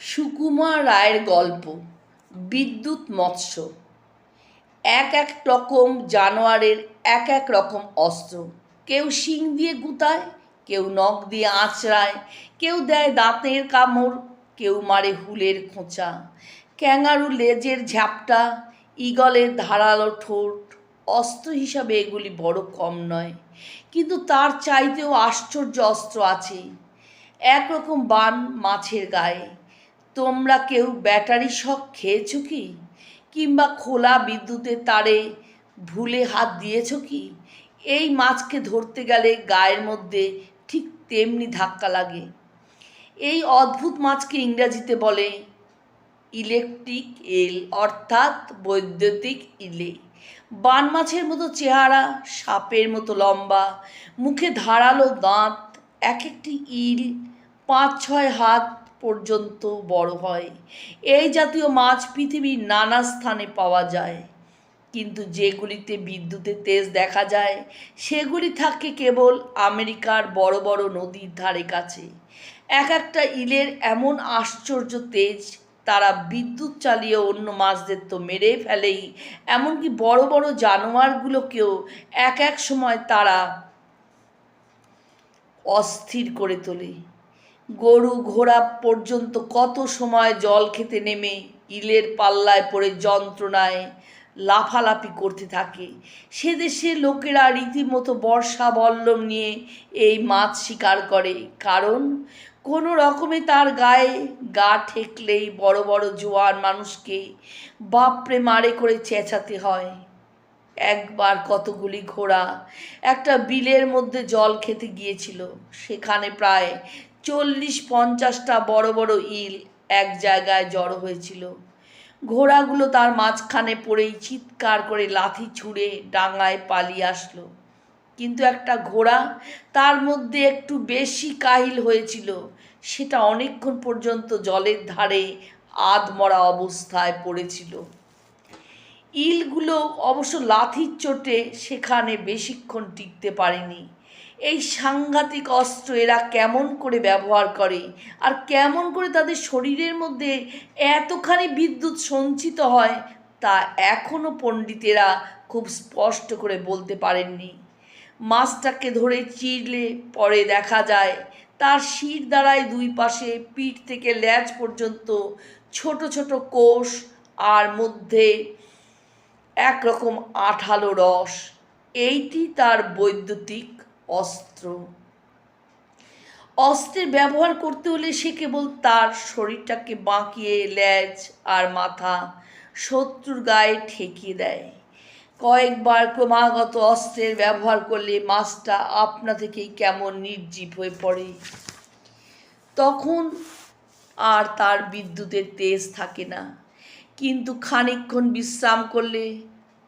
সুকুমার রায়ের গল্প, বিদ্যুৎ মৎস্য। এক এক রকম জানোয়ারের এক এক রকম অস্ত্র। কেউ শিং দিয়ে গুতায়, কেউ নখ দিয়ে আঁচড়ায়, কেউ দেয় দাঁতের কামড়, কেউ মারে হুলের খোঁচা। ক্যাঙারু লেজের ঝাপটা, ঈগলের ধারালো ঠোঁট। অস্ত্র হিসাবে এগুলি বড় কম নয়, কিন্তু তার চাইতেও আশ্চর্য অস্ত্র আছে। একরকম বান মাছের গায়ে তোমরা কেউ ব্যাটারি শক খেয়েছো কি? কিংবা খোলা বিদ্যুতের তারে ভুলে হাত দিয়েছ কি? এই মাছকে ধরতে গেলে গায়ের মধ্যে ঠিক তেমনি ধাক্কা লাগে। এই অদ্ভুত মাছকে ইংরাজিতে বলে ইলেকট্রিক এল, অর্থাৎ বৈদ্যুতিক ইলে। বান মাছের মতো চেহারা, সাপের মতো লম্বা, মুখে ধারালো দাঁত এক একটি ইল পাঁচ ছয় হাত পর্যন্ত বড় হয়। এই জাতীয় মাছ পৃথিবীর নানা স্থানে পাওয়া যায়। কিন্তু যেগুলিতে বিদ্যুতের তেজ দেখা যায়, সেগুলি থাকে কেবল আমেরিকার বড় বড় নদীর ধারে কাছে। এক একটা ইলের এমন আশ্চর্য তেজ, তারা বিদ্যুৎ চালিয়ে অন্য মাছদের তো মেরে ফেলেই। এমনকি বড় বড় জানোয়ারগুলোকেও এক এক সময় তারা অস্থির করে তোলে। গরু ঘোড়া পর্যন্ত কত সময় জল খেতে নেমে ইলের পাল্লায় পড়ে যন্ত্রণায় লাফালাফি করতে থাকে। সে দেশে লোকেরা রীতিমতো বর্ষা বল্লম নিয়ে এই মাছ শিকার করে। কারণ কোনো রকমে তার গায়ে গা ঠেকলেই বড় বড় জোয়ান মানুষকে বাপরে মারে করে চেঁচাতে হয়। একবার কতগুলি ঘোড়া একটা বিলের মধ্যে জল খেতে গিয়েছিল, সেখানে প্রায় চল্লিশ পঞ্চাশটা বড় বড় ইল এক জায়গায় জড়ো হয়েছিল। ঘোড়াগুলো তার মাঝখানে পড়েই চিৎকার করে লাথি ছুঁড়ে ডাঙায় পালিয়ে আসলো। কিন্তু একটা ঘোড়া তার মধ্যে একটু বেশি কাহিল হয়েছিল। সেটা অনেকক্ষণ পর্যন্ত জলের ধারে আধমরা অবস্থায় পড়েছিল। ইলগুলো অবশ্য লাথির চোটে সেখানে বেশিক্ষণ টিকতে পারেনি। এই সাংঘাতিক অস্ত্র এরা কেমন করে ব্যবহার করে? আর কেমন করে তাদের শরীরের মধ্যে এতখানি বিদ্যুৎ সঞ্চিত হয় তা এখনও পণ্ডিতেরা খুব স্পষ্ট করে বলতে পারেননি। মাছটাকে ধরে চিরলে পরে দেখা যায়, তার শির দ্বারায় দুই পাশে পিঠ থেকে ল্যাজ পর্যন্ত ছোট ছোট কোষ আর মধ্যে একরকম আঠালো রস। এইটি তার বৈদ্যুতিক অস্ত্র। অস্ত্রের ব্যবহার করতে হলে সে কেবল তার শরীরটাকে বাঁকিয়ে ল্যাজ আর মাথা শত্রুর গায়ে ঠেকিয়ে দেয়। কয়েকবার ক্রমাগত অস্ত্রের ব্যবহার করলে মাছটা আপনা থেকেই কেমন নির্জীব হয়ে পড়ে। তখন আর তার বিদ্যুতের তেজ থাকে না। কিন্তু খানিকক্ষণ বিশ্রাম করলে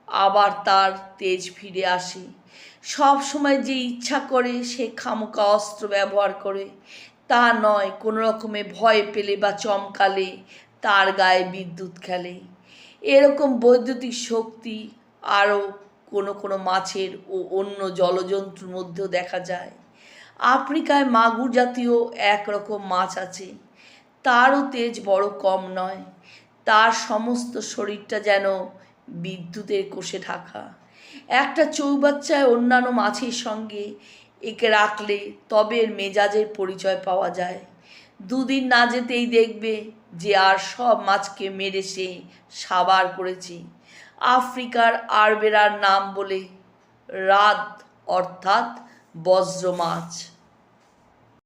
আবার তার তেজ ফিরে আসে। সব সময় যে ইচ্ছা করে সে খামোকা অস্ত্র ব্যবহার করে, তা নয় কোনো রকমে ভয় পেলে বা চমকালে, তার গায়ে বিদ্যুৎ খেলে। এরকম বৈদ্যুতিক শক্তি আরও কোনো কোনো মাছের ও অন্য জলজন্তুর মধ্যেও দেখা যায়। আফ্রিকায় মাগুর জাতীয় একরকম মাছ আছে। তারও তেজ বড় কম নয়। তার সমস্ত শরীরটা যেন বিদ্যুতের কোষে ঢাকা। একটা চৌবাচ্চায় অন্যান্য মাছের সঙ্গে একে রাখলে তবে এর মেজাজের পরিচয় পাওয়া যায়। দুদিন না যেতেই দেখবে যে আর সব মাছকে মেরে সে সাবার করেছে। আফ্রিকার আরবেরার নাম বলে রাত অর্থাৎ বজ্র মাছ